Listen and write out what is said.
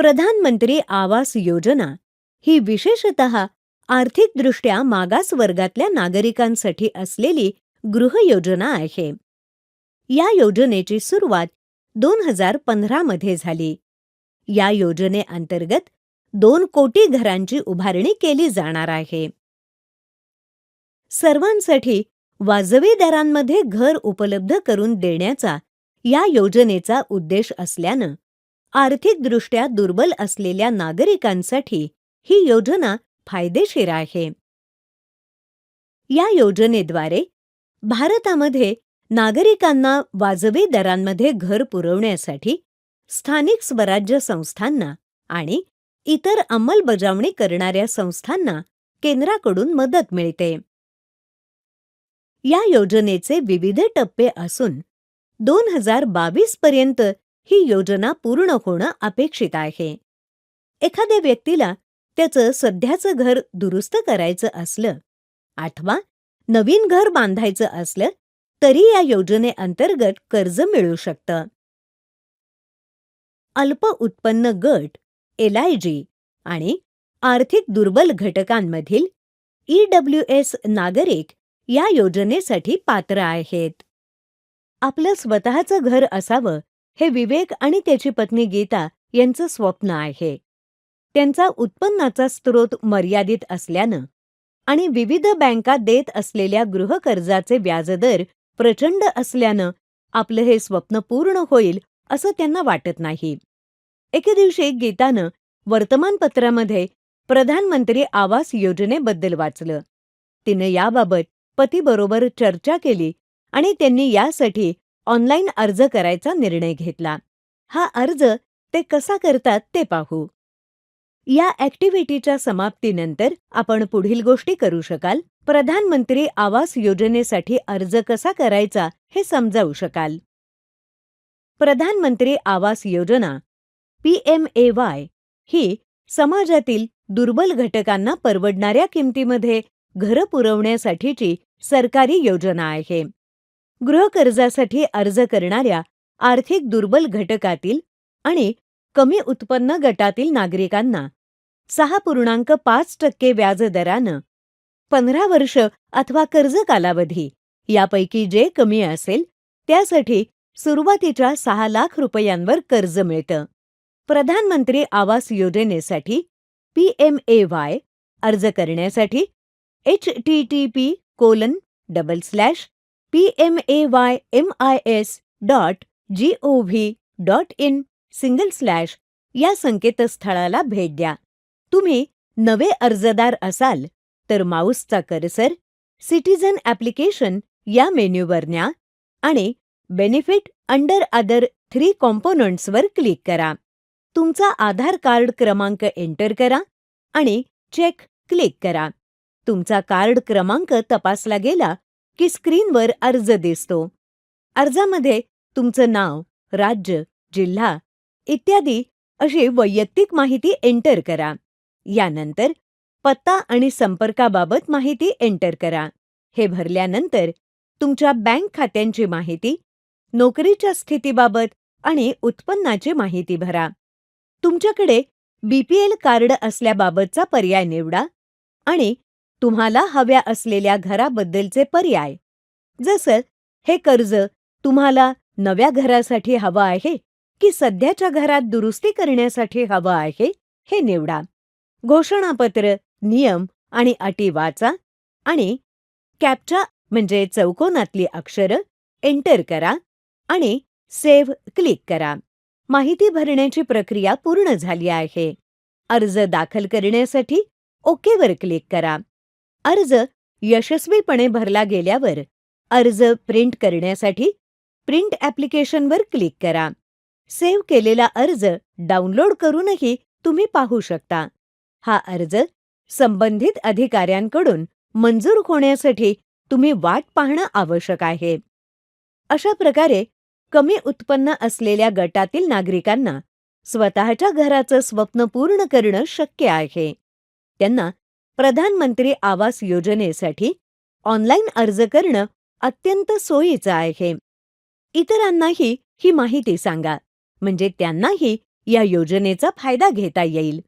प्रधानमंत्री आवास योजना ही विशेषत आर्थिकदृष्ट्या मागास वर्गातल्या नागरिकांसाठी असलेली गृहयोजना आहे. या योजनेची सुरुवात दोन हजार पंधरा मध्ये झाली. या योजनेअंतर्गत दोन कोटी घरांची उभारणी केली जाणार आहे. सर्वांसाठी वाजवी दरांमध्ये घर उपलब्ध करून देण्याचा या योजनेचा उद्देश असल्यानं आर्थिकदृष्ट्या दुर्बल असलेल्या नागरिकांसाठी ही योजना फायदेशीर आहे. या योजनेद्वारे भारतामध्ये नागरिकांना वाजवी दरांमध्ये घर पुरवण्यासाठी स्थानिक स्वराज्य संस्थांना आणि इतर अंमलबजावणी करणाऱ्या संस्थांना केंद्राकडून मदत मिळते. या योजनेचे विविध टप्पे असून दोन हजार बावीस पर्यंत ही योजना पूर्ण होणं अपेक्षित आहे. एखाद्या व्यक्तीला त्याचं सध्याचं घर दुरुस्त करायचं असलं अथवा नवीन घर बांधायचं असलं तरी या योजनेअंतर्गत कर्ज मिळू शकतं. अल्प उत्पन्न गट एलआयजी आणि आर्थिक दुर्बल घटकांमधील ईडब्ल्यू एस नागरिक या योजनेसाठी पात्र आहेत. आपलं स्वतःचं घर असावं हे विवेक आणि त्याची पत्नी गीता यांचं स्वप्न आहे. त्यांचा उत्पन्नाचा स्रोत मर्यादित असल्यानं आणि विविध बँका देत असलेल्या गृहकर्जाचे व्याजदर प्रचंड असल्यानं आपलं हे स्वप्न पूर्ण होईल असं त्यांना वाटत नाही. एके दिवशी गीतानं वर्तमानपत्रामध्ये प्रधानमंत्री आवास योजनेबद्दल वाचलं. तिनं याबाबत पतीबरोबर चर्चा केली आणि त्यांनी यासाठी ऑनलाईन अर्ज करायचा निर्णय घेतला. हा अर्ज ते कसा करतात ते पाहू. या ऍक्टिव्हिटीच्या समाप्तीनंतर आपण पुढील गोष्टी करू शकाल. प्रधानमंत्री आवास योजनेसाठी अर्ज कसा करायचा हे समजावू शकाल. प्रधानमंत्री आवास योजना पी एम ए वाय ही समाजातील दुर्बल घटकांना परवडणाऱ्या किमतीमध्ये घरं पुरवण्यासाठीची सरकारी योजना आहे. गृहकर्जासाठी अर्ज करणाऱ्या आर्थिक दुर्बल घटकातील आणि कमी उत्पन्न गटातील नागरिकांना सहा पूर्णांक पाच टक्के व्याज दरानं पंधरा वर्ष अथवा कर्ज कालावधी यापैकी जे कमी असेल त्यासाठी सुरुवातीच्या सहा लाख रुपयांवर कर्ज मिळतं. प्रधानमंत्री आवास योजनेसाठी पी एम ए वाय अर्ज करण्यासाठी H T T P colon double slash P M A Y M I S dot G O V dot in single slash या संकेतस्थळाला भेट द्या. तुम्ही नवे अर्जदार असाल तर माऊसचा कर्सर सिटीजन ॲप्लिकेशन या मेन्यूवर न्या आणि बेनिफिट अंडर अदर थ्री कॉम्पोनंट्सवर क्लिक करा. तुमचा आधार कार्ड क्रमांक एंटर करा आणि चेक क्लिक करा. तुमचा कार्ड क्रमांक तपासला गेला की स्क्रीनवर अर्ज दिसतो. अर्जामध्ये तुमचं नाव राज्य जिल्हा इत्यादी अशी वैयक्तिक माहिती एंटर करा. यानंतर पत्ता आणि संपर्काबाबत माहिती एंटर करा. हे भरल्यानंतर तुमच्या बँक खात्यांची माहिती नोकरीच्या स्थितीबाबत आणि उत्पन्नाची माहिती भरा. तुमच्याकडे बीपीएल कार्ड असल्याबाबतचा पर्याय निवडा आणि तुम्हाला हव्या असलेल्या घराबद्दलचे पर्याय. जसं हे कर्ज तुम्हाला नव्या घरासाठी हवं आहे की सध्याच्या घरात दुरुस्ती करण्यासाठी हवं आहे हे निवडा. घोषणापत्र नियम आणि अटी वाचा आणि कॅपच्या म्हणजे चौकोनातली अक्षरं एंटर करा आणि सेव्ह क्लिक करा. माहिती भरण्याची प्रक्रिया पूर्ण झाली आहे. अर्ज दाखल करण्यासाठी ओकेवर क्लिक करा. अर्ज यशस्वीपणे भरला गेल्यावर अर्ज प्रिंट करण्यासाठी प्रिंट ॲप्लिकेशनवर क्लिक करा. सेव्ह केलेला अर्ज डाउनलोड करूनही तुम्ही पाहू शकता. हा अर्ज संबंधित अधिकाऱ्यांकडून मंजूर होण्यासाठी तुम्ही वाट पाहणं आवश्यक आहे. अशा प्रकारे कमी उत्पन्न असलेल्या गटातील नागरिकांना स्वतःच्या घराचं स्वप्न पूर्ण करणं शक्य आहे. त्यांना प्रधानमंत्री आवास योजनेसाठी ऑनलाईन अर्ज करणं अत्यंत सोयीचं आहे. इतरांनाही ही माहिती सांगा म्हणजे त्यांनाही या योजनेचा फायदा घेता येईल.